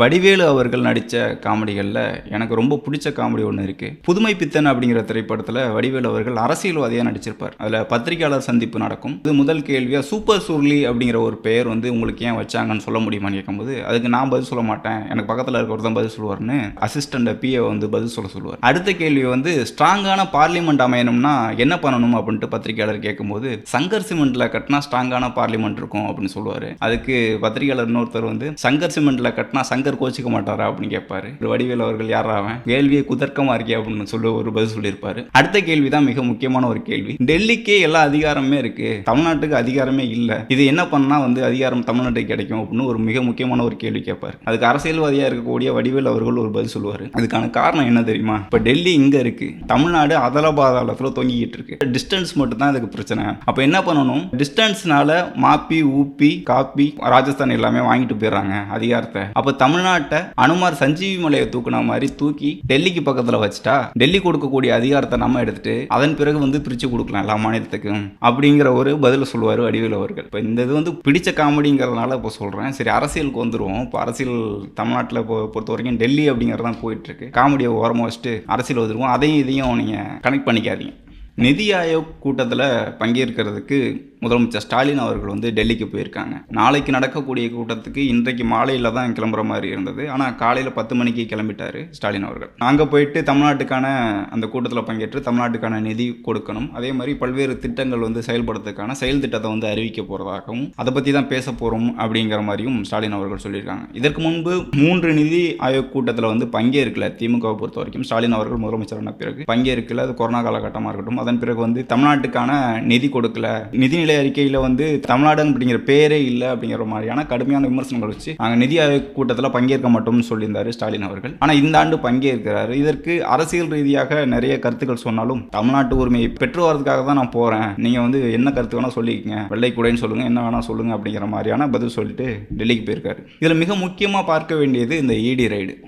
வடிவேலு அவர்கள் நடித்த காமெடிகளில் எனக்கு ரொம்ப பிடிச்ச காமெடி ஒன்று இருக்குது புதுமை பித்தன் அப்படிங்கிற திரைப்படத்தில் வடிவேலு அவர்கள் அரசியல்வாதியாக நடிச்சிருப்பார். அதில் பத்திரிகையாளர் சந்திப்பு நடக்கும். இது முதல் கேள்வியாக சூப்பர் சுருளி அப்படிங்கிற ஒரு பெயர் வந்து உங்களுக்கு ஏன் வச்சாங்கன்னு சொல்ல முடியுமான்னு கேட்கும்போது அதுக்கு நான் பதில் சொல்ல மாட்டேன். எனக்கு பக்கத்தில் இருக்கிறவர் தான் பதில் சொல்லுவார்னு அசிஸ்டண்ட்டை பிஏ வந்து பதில் சொல்ல சொல்லுவார். அடுத்த கேள்வி வந்து ஸ்ட்ராங்கான பார்லிமெண்ட் அமையணும்னா என்ன பண்ணணும் அப்படின்ட்டு பத்திரிகையாளர் கேட்கும்போது சங்கர் சிமெண்ட்டில் கட்டினா ஸ்ட்ராங்கான பார்லிமெண்ட் இருக்கும் அப்படின்னு சொல்லுவார். அதுக்கு பத்திரிகையாளர் இன்னொருத்தர் வந்து சங்கர் சிமெண்ட்டில் கட்டினா சங்க சங்கர் கோச்சிக்க மாட்டாரா அப்படின்னு கேட்பாரு. வடிவேல் அவர்கள் யாரா அவன்? கேள்வியை குதர்க்கமா இருக்கே அப்படின்னு சொல்லி ஒரு பதில் சொல்லியிருப்பாரு. அடுத்த கேள்வி தான் மிக முக்கியமான ஒரு கேள்வி. டெல்லிக்கே எல்லா அதிகாரமே இருக்கு. தமிழ்நாட்டுக்கு அதிகாரமே இல்லை. இது என்ன பண்ணா வந்து அதிகாரம் தமிழ்நாட்டுக்கு கிடைக்கும் அப்படின்னு ஒரு மிக முக்கியமான ஒரு கேள்வி கேட்பாரு. அதுக்கு அரசியல்வாதியா இருக்கக்கூடிய வடிவேல் அவர்கள் ஒரு பதில் சொல்லுவாரு. அதுக்கான காரணம் என்ன தெரியுமா? இப்ப டெல்லி இங்க இருக்கு. தமிழ்நாடு அதலபாதாளத்துல தொங்கிக்கிட்டு இருக்கு. டிஸ்டன்ஸ் மட்டும் தான் அதுக்கு பிரச்சனை. அப்ப என்ன பண்ணணும்? டிஸ்டன்ஸ்னால மாப்பி ஊப்பி காப்பி ராஜஸ்தான் எல்லாமே வாங்கிட்டு போயிடுறாங்க அதிகாரத்தை. அப்ப தமிழ்நாட்டை அனுமார் சஞ்சீவி மலையை தூக்குன மாதிரி தூக்கி டெல்லிக்கு பக்கத்துல வச்சுட்டா டெல்லி கொடுக்கக்கூடிய அதிகாரத்தை நம்ம எடுத்துட்டு அதன் பிறகு வந்து பிரிச்சு கொடுக்கலாம் எல்லா மாநிலத்துக்கும் அப்படிங்கிற ஒரு பதில் சொல்லுவார் வடிவேலு அவர்கள். இப்போ இந்த இது வந்து பிடிச்ச காமெடிங்கிறதுனால இப்போ சொல்றேன். சரி அரசியலுக்கு வந்துடுவோம் இப்போ அரசியல் தமிழ்நாட்டில் இப்போ பொறுத்த வரைக்கும் டெல்லி அப்படிங்கிறது தான் போயிட்டு இருக்கு காமெடியை ஓரமாக வச்சுட்டு அரசியல் வந்துருவோம். அதையும் இதையும் நீங்கள் கனெக்ட் பண்ணிக்காதீங்க. நிதி ஆயோக் கூட்டத்தில் பங்கேற்கிறதுக்கு முதலமைச்சர் ஸ்டாலின் அவர்கள் வந்து டெல்லிக்கு போயிருக்காங்க. நாளைக்கு நடக்கக்கூடிய கூட்டத்துக்கு இன்றைக்கு மாலையில் தான் கிளம்புற மாதிரி இருந்தது. ஆனால் காலையில் பத்து மணிக்கு கிளம்பிட்டார் ஸ்டாலின் அவர்கள். அங்கே போயிட்டு தமிழ்நாட்டுக்கான அந்த கூட்டத்தில் பங்கேற்று தமிழ்நாட்டுக்கான நிதி கொடுக்கணும். அதே மாதிரி பல்வேறு திட்டங்கள் வந்து செயல்படுறதுக்கான செயல் திட்டத்தை வந்து அறிவிக்க போகிறதாகவும் அதை பற்றி தான் பேச போகிறோம் அப்படிங்கிற மாதிரியும் ஸ்டாலின் அவர்கள் சொல்லியிருக்காங்க. இதற்கு முன்பு மூன்று நிதி ஆயோக் கூட்டத்தில் வந்து பங்கேற்கல திமுகவை பொறுத்த வரைக்கும். ஸ்டாலின் அவர்கள் முதலமைச்சரான பிறகு பங்கேற்கல. அது கொரோனா காலகட்டமாக இருக்கட்டும். அதன் பிறகு வந்து தமிழ்நாட்டுக்கான நிதி கொடுக்கல. நிதிநிலை அறிக்கையில் வந்து தமிழ்நாடு அப்படிங்கிற பேரே இல்லை அப்படிங்கிற மாதிரியான கடுமையான விமர்சனங்கள் வச்சு நாங்கள் நிதி ஆயோக் கூட்டத்தில் பங்கேற்க மாட்டோம்னு சொல்லியிருந்தார் ஸ்டாலின் அவர்கள். ஆனால் இந்த ஆண்டு பங்கேற்கிறாரு. இதற்கு அரசியல் ரீதியாக நிறைய கருத்துக்கள் சொன்னாலும் தமிழ்நாட்டு உரிமையை பெற்று வரதுக்காக தான் நான் போகிறேன் நீங்கள் வந்து என்ன கருத்து வேணால் சொல்லிக்கங்க. வெள்ளை கூடைன்னு சொல்லுங்கள் என்ன வேணால் சொல்லுங்கள் அப்படிங்கிற மாதிரியான பதில் சொல்லிட்டு டெல்லிக்கு போயிருக்காரு. இதில் மிக முக்கியமாக பார்க்க வேண்டியது இந்த இடி ரைடு